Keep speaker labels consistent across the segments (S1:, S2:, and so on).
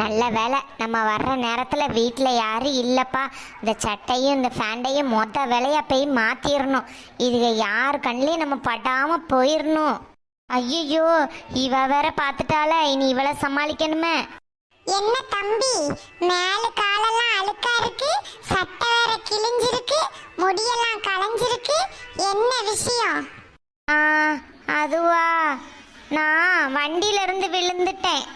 S1: நல்ல வேலை. நம்ம வர்ற நேரத்தில் வீட்டில் யாரும் இல்லைப்பா. இந்த சட்டையும் இந்த ஃபேண்டையும் மொத்த வேலையாக போய் மாற்றிடணும் இதுக யார் கண்ணிலையும் நம்ம படாமல் போயிடணும் ஐயோ இவ வேற பார்த்துட்டால இனி இவளை சமாளிக்கணுமே.
S2: என்ன தம்பி மேல காலெல்லாம் அழுக்கா இருக்கு. சட்டை வேற கிழிஞ்சிருக்கு. முடியெல்லாம் களைஞ்சிருக்கு. என்ன விஷயம்?
S1: ஆ அதுவா. நான் வண்டியில இருந்து விழுந்துட்டேன்.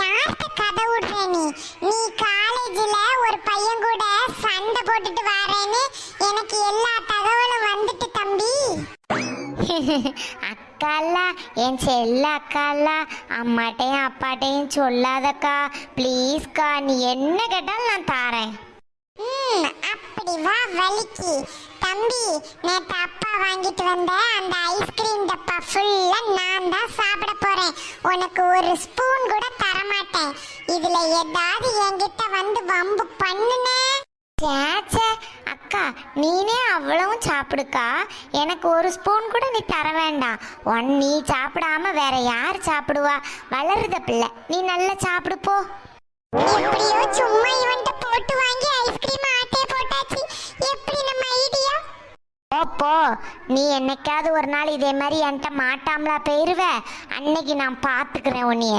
S2: யார்கிட்ட கதை விடுற நீ? நீ காலேஜ்ல ஒரு பையன் கூட சண்டை போட்டுட்டு வரேன்னு எனக்கு எல்லா தகவலும் வந்துட்டு தம்பி.
S1: அக்காலா என் செல்ல அக்காலா அம்மாட்டையும் அப்பாட்டையும் சொல்லாதக்கா. ப்ளீஸ்க்கா நீ என்ன கேட்டாலும் நான் தாரேன்.
S2: ம் அப்படி வா வலிக்கு. தம்பி நேத்து அப்பா வாங்கிட்டு வந்த அந்த ஐஸ்கிரீம் டப்பா ஃபுல்லா நான் தான் போறேன் உனக்கு ஒரு ஸ்பூன் கூட தர மாட்டேன் இதுல ஏதாவது என்கிட்ட வந்து வம்பு பண்ணுனே?
S1: சேச்சே அக்கா நீனே அவ்வளவும் சாப்பிடுக்கா? எனக்கு ஒரு ஸ்பூன் கூட நீ தர வேண்டாம். ஒன் நீ சாப்பிடாம வேற யார் சாப்பிடுவா? வளருத பிள்ளை. நீ நல்லா சாப்பிடு போ.
S2: எப்படியோ சும்மா
S1: போ, நீ என்னைக்காவது ஒரு நாள் இதே மாதிரி என்கிட்ட மாட்டாமலா போயிருவ? அன்னைக்கு நான் பார்த்துக்கிறேன் உன்னைய.